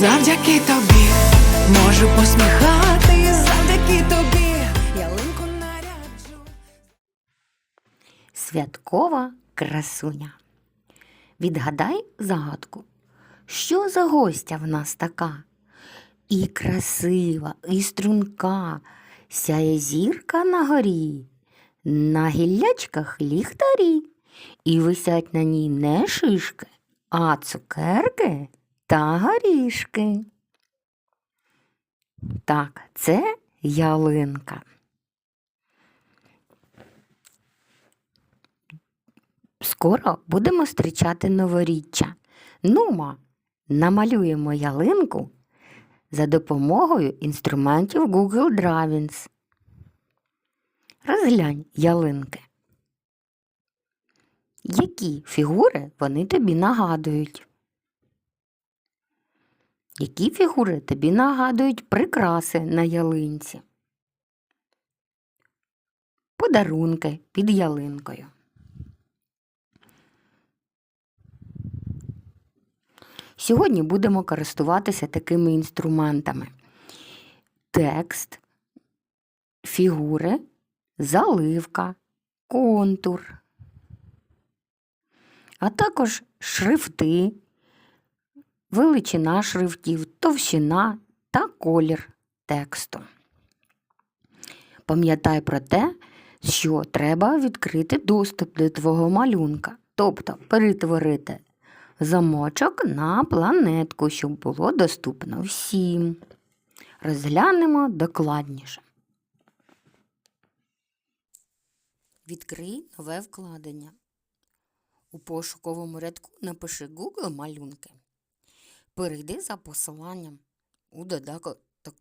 Завдяки тобі можу посміхати, завдяки тобі ялинку наряджу. Святкова красуня. Відгадай загадку. Що за гостя в нас така? І красива, і струнка, сяє зірка на горі, на гіллячках ліхтарі, і висять на ній не шишки, а цукерки та горішки. Так, це ялинка. Скоро будемо зустрічати новоріччя. Нумо, намалюємо ялинку за допомогою інструментів Google Drawings. Розглянь ялинки. Які фігури вони тобі нагадують? Які фігури тобі нагадують прикраси на ялинці? Подарунки під ялинкою. Сьогодні будемо користуватися такими інструментами: текст, фігури, заливка, контур, а також шрифти, величина шрифтів, товщина та колір тексту. Пам'ятай про те, що треба відкрити доступ до твого малюнка, тобто перетворити замочок на планетку, щоб було доступно всім. Розглянемо докладніше. Відкрий нове вкладення. У пошуковому рядку напиши Google малюнки. Перейди за посиланням у додаток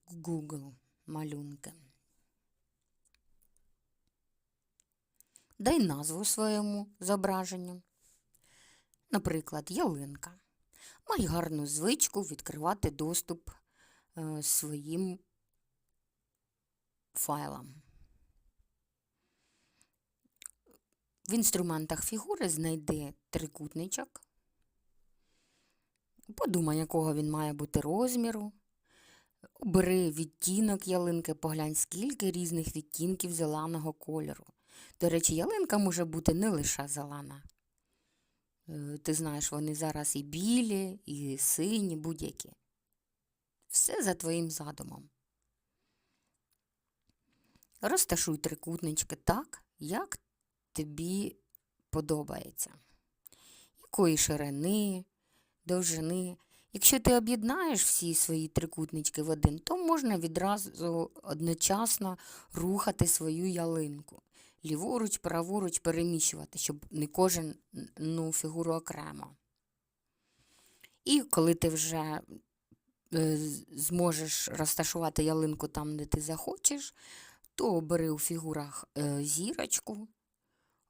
Google малюнки. Дай назву своєму зображенню. Наприклад, ялинка. Май гарну звичку відкривати доступ е, своїм файлам. В інструментах фігури знайди трикутничок. Подумай, якого він має бути розміру. Обери відтінок ялинки, поглянь, скільки різних відтінків зеленого кольору. До речі, ялинка може бути не лише зелена. Е, Ти знаєш, вони зараз і білі, і сині, будь-які. Все за твоїм задумом. Розташуй трикутнички так, як тобі подобається. Якої ширини, довжини. Якщо ти об'єднаєш всі свої трикутнички в один, то можна відразу одночасно рухати свою ялинку. Ліворуч, праворуч переміщувати, щоб не кожен ну, фігуру окремо. І коли ти вже е, зможеш розташувати ялинку там, де ти захочеш, то обери у фігурах е, зірочку,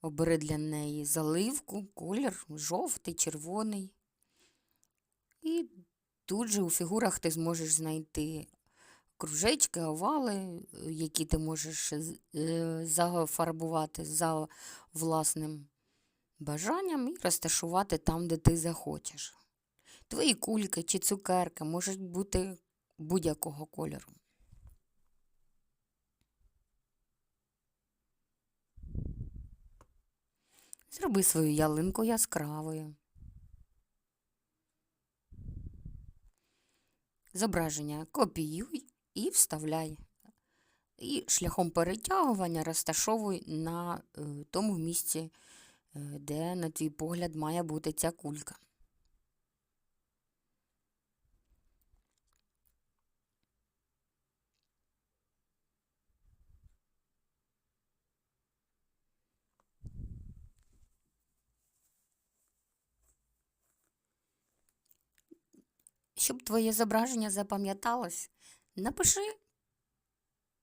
обери для неї заливку, колір жовтий, червоний. І тут же у фігурах ти зможеш знайти кружечки, овали, які ти можеш е, зафарбувати за власним бажанням і розташувати там, де ти захочеш. Твої кульки чи цукерки можуть бути будь-якого кольору. Зроби свою ялинку яскравою. Зображення копіюй і вставляй. І шляхом перетягування розташовуй на е, тому місці, е, де, на твій погляд, має бути ця кулька. Щоб твоє зображення запам'яталось, напиши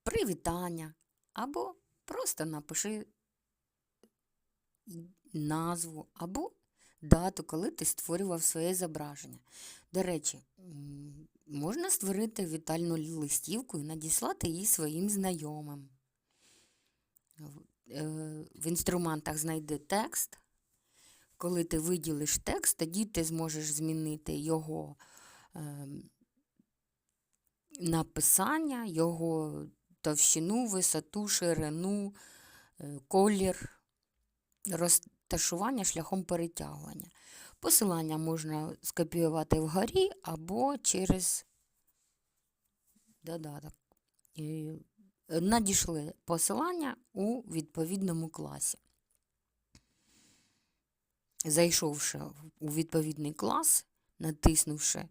привітання або просто напиши назву або дату, коли ти створював своє зображення. До речі, можна створити вітальну листівку і надіслати її своїм знайомим. В- е, інструментах знайди текст. Коли ти виділиш текст, тоді ти зможеш змінити його написання, його товщину, висоту, ширину, е, колір, розташування шляхом перетягування. Посилання можна скопіювати вгорі або через додаток. Надійшли посилання у відповідному класі. Зайшовши у відповідний клас, натиснувши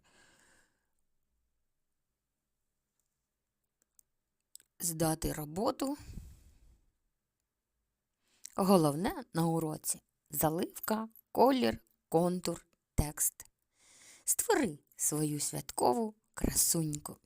здати роботу. Головне на уроці заливка, колір, контур, текст. Створи свою святкову красуньку.